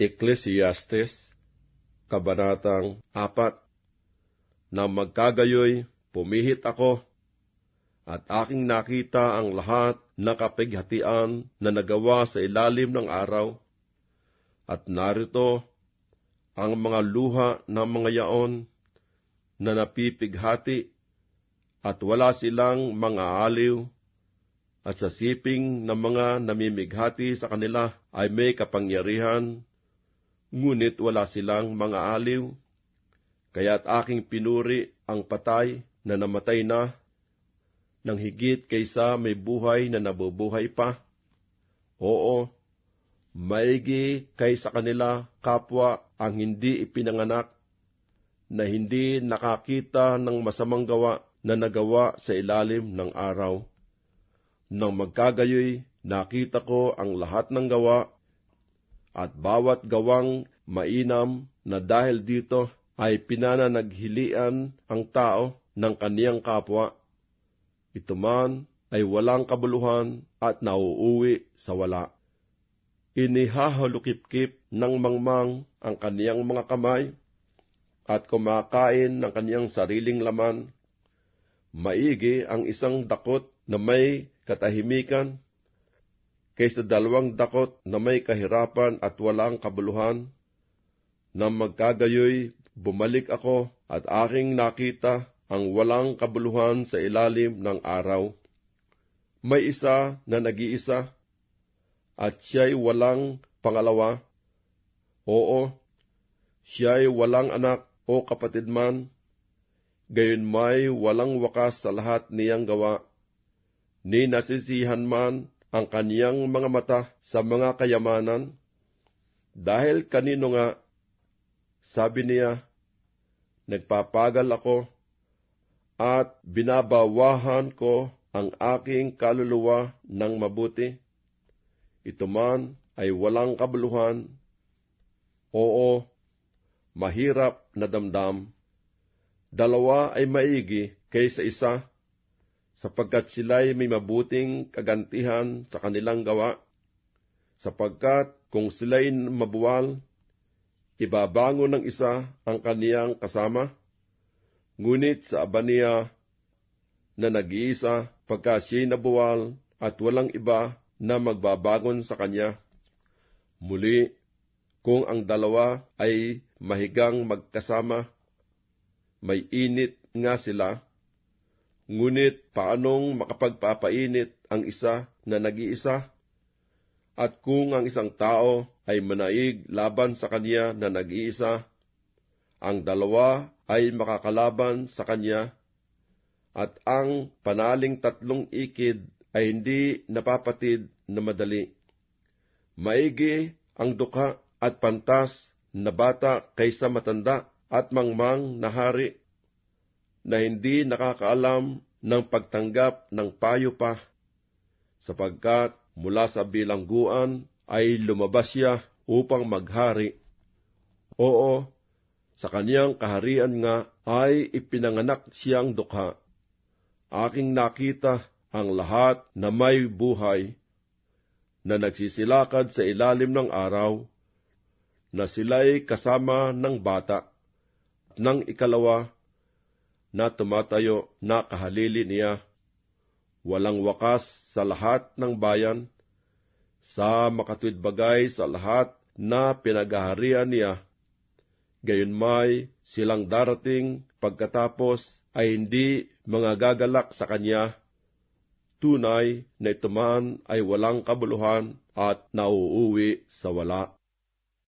Ecclesiastes, Kabanatang 4 Na magkagayoy, pumihit ako, at aking nakita ang lahat na kapighatian na nagawa sa ilalim ng araw, at narito ang mga luha ng mga yaon na napipighati at wala silang mga aliw at sa siping ng mga namimighati sa kanila ay may kapangyarihan, ngunit wala silang mga aliw. Kaya't aking pinuri ang patay na namatay na, nang higit kaysa may buhay na nabubuhay pa. Oo, maigi kaysa kanila kapwa ang hindi ipinanganak, na hindi nakakita ng masamang gawa na nagawa sa ilalim ng araw. Nang magkagayoy, nakita ko ang lahat ng gawa at bawat gawang mainam na dahil dito ay pinananaghilian ang tao ng kaniyang kapwa. Ito man ay walang kabuluhan at nauuwi sa wala. Inihahalukip-kip ng mangmang ang kaniyang mga kamay at kumakain ng kaniyang sariling laman. Maigi ang isang dakot na may katahimikan, kaysa dalawang dakot na may kahirapan at walang kabuluhan. Nang magkagayoy, bumalik ako at aking nakita ang walang kabuluhan sa ilalim ng araw. May isa na nag-iisa, at siya'y walang pangalawa. Oo, siya'y walang anak o kapatid man, gayon may walang wakas sa lahat niyang gawa ni nasisihan man ang kaniyang mga mata sa mga kayamanan, dahil kanino nga, sabi niya, nagpapagal ako at binabawahan ko ang aking kaluluwa ng mabuti. Ito man ay walang kabuluhan. Oo, mahirap na damdam. Dalawa ay maigi kaysa isa sapagkat sila'y may mabuting kagantihan sa kanilang gawa, sapagkat kung sila'y mabuwal, ibabangon ng isa ang kaniyang kasama, ngunit sa aba niya na nag-iisa pagka siya'y nabuwal at walang iba na magbabangon sa kanya. Muli, kung ang dalawa ay mahigang magkasama, may init nga sila, Ngunit paanong makapagpapainit ang isa na nag-iisa? At kung ang isang tao ay manaig laban sa kanya na nag-iisa, ang dalawa ay makakalaban sa kanya, at ang panaling tatlong ikid ay hindi napapatid na madali. Maigi ang dukha at pantas na bata kaysa matanda at mangmang na hari na hindi nakakaalam ng pagtanggap ng payo pa, sapagkat mula sa bilangguan ay lumabas siya upang maghari. Oo, sa kaniyang kaharian nga ay ipinanganak siyang dukha. Aking nakita ang lahat na may buhay, na nagsisilakad sa ilalim ng araw, na sila'y kasama ng bata. Nang ikalawa, na tumatayo na kahalili niya. Walang wakas sa lahat ng bayan, sa makatwid bagay sa lahat na pinagaharian niya. Gayon may silang darating pagkatapos ay hindi mga gagalak sa kanya. Tunay na ito man ay walang kabuluhan at nauuwi sa wala.